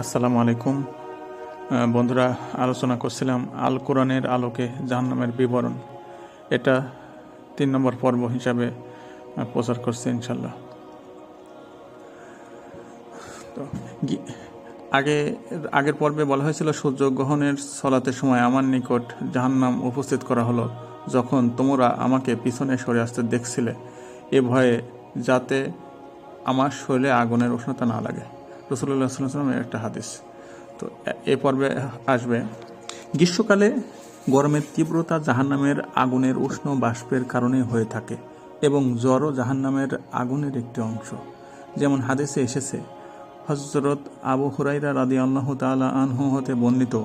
আসসালামু আলাইকুম। বন্ধুরা, আলোচনা করছিলাম আল কোরআনের আলোকে জাহান্নামের বিবরণ। এটা তিন নম্বর পর্ব হিসাবে প্রচার করছে ইনশাল্লাহ তো আগে, আগের পর্বে বলা হয়েছিল, সূর্য গ্রহণের সলাতের সময় আমার নিকট জাহান্নাম উপস্থিত করা হলো, যখন তোমরা আমাকে পিছনে সরে আসতে দেখছিলে। এ ভয়ে যাতে আমার শরীরে আগুনের উষ্ণতা না লাগে। রসুল্লাহ একটা হাদিস। তো এ- পর্বে আসবে, গ্রীষ্মকালে গরমের তীব্রতা জাহান্নামের আগুনের উষ্ণ বাষ্পের কারণে হয়ে থাকে এবং জ্বরও জাহান্নামের আগুনের একটি অংশ। যেমন হাদিসে এসেছে হজরত আবু হুরাইরা রাদি আল্লাহ তালা আনহু হতে বর্ণিত,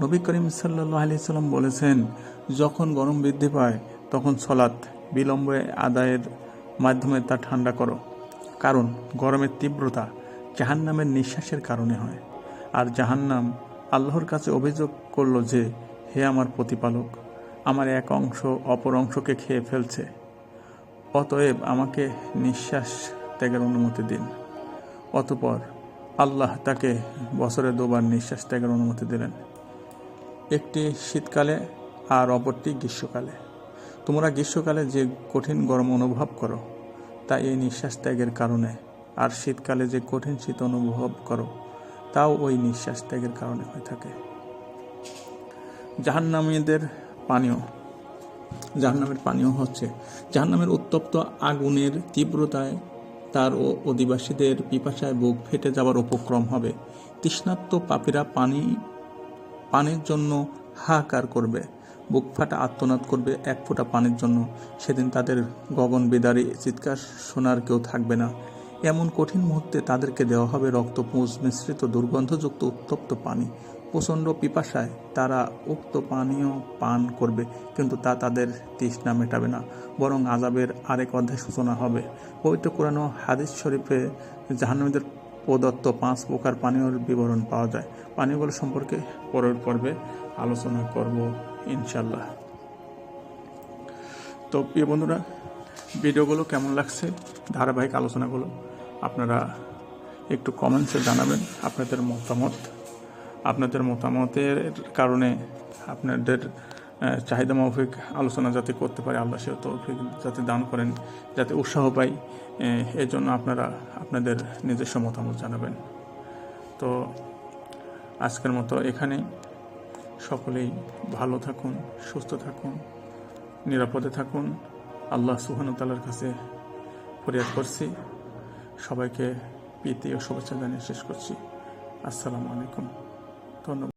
নবী করিম সাল্লাহ আলি সাল্লাম বলেছেন, যখন গরম বৃদ্ধি পায়, তখন সলাৎ বিলম্বে আদায়ের মাধ্যমে তা ঠান্ডা করো। কারণ গরমের তীব্রতা জাহান্নামের নিঃশ্বাসের কারণে হয়। আর জাহান্নাম আল্লাহর কাছে অভিযোগ করল যে, হে আমার প্রতিপালক, আমার এক অংশ অপর অংশকে খেয়ে ফেলছে। অতএব আমাকে নিঃশ্বাস ত্যাগের অনুমতি দিন। অতপর আল্লাহ তাকে বছরে দুবার নিঃশ্বাস ত্যাগের অনুমতি দিলেন। একটি শীতকালে আর অপরটি গ্রীষ্মকালে। তোমরা গ্রীষ্মকালে যে কঠিন গরম অনুভব করো, তা এই নিঃশ্বাস ত্যাগের কারণে আর শীতকালে যে কঠিন শীত অনুভব করো, তাও ওই নিঃশ্বাস ত্যাগের কারণে হয়ে থাকে। জাহান্নামীদের পানীয়, জাহান্নামের পানীয় হচ্ছে, জাহান্নামের উত্তপ্ত আগুনের তীব্রতায় তার ও অধিবাসীদের পিপাসায় বুক ফেটে যাবার উপক্রম হবে। তৃষ্ণাত্ম পাপীরা পানি, পানির জন্য হাহাকার করবে, বুক ফাটা আত্মনাদ করবে এক ফোঁটা পানির জন্য। সেদিন তাদের গগন বেদারি চিৎকার শোনার কেউ থাকবে না। এমন কঠিন মুহূর্তে তাদেরকে দেওয়া হবে রক্তপুঁজ মিশ্রিত দুর্গন্ধযুক্ত উত্তপ্ত পানি। প্রচণ্ড পিপাসায় তারা উক্ত পানীয় পান করবে, কিন্তু তা তাদের তৃষ্ণা মেটাবে না, বরং আজাবের আরেক অধ্যায় সূচনা হবে। পবিত্র কোরআন হাদিস শরীফে জাহান্নামীদের প্রদত্ত পাঁচ প্রকার পানীয়র বিবরণ পাওয়া যায়। পানীয়গুলো সম্পর্কে পরের পর্বে আলোচনা করব ইনশাল্লাহ তো প্রিয় বন্ধুরা, ভিডিওগুলো কেমন লাগছে? ধারাবাহিক আলোচনাগুলো আপনারা একটু কমেন্টসে জানাবেন আপনাদের মতামত। আপনাদের মতামতের কারণে আপনাদের চাহিদা মাফিক আলোচনা যাতে করতে পারে, আল্লাহ সে তৌফিক যাতে দান করেন, যাতে উৎসাহ পাই জন্য আপনারা আপনাদের নিজস্ব মতামত জানাবেন। তো আজকের মতো এখানে। সকলেই ভালো থাকুন, সুস্থ থাকুন, নিরাপদে থাকুন। আল্লাহ সুহানতালার কাছে ফরিয়াদ করছি। সবাইকে পেতে ও শুভেচ্ছা জানিয়ে শেষ করছি। আসসালামু আলাইকুম। ধন্যবাদ।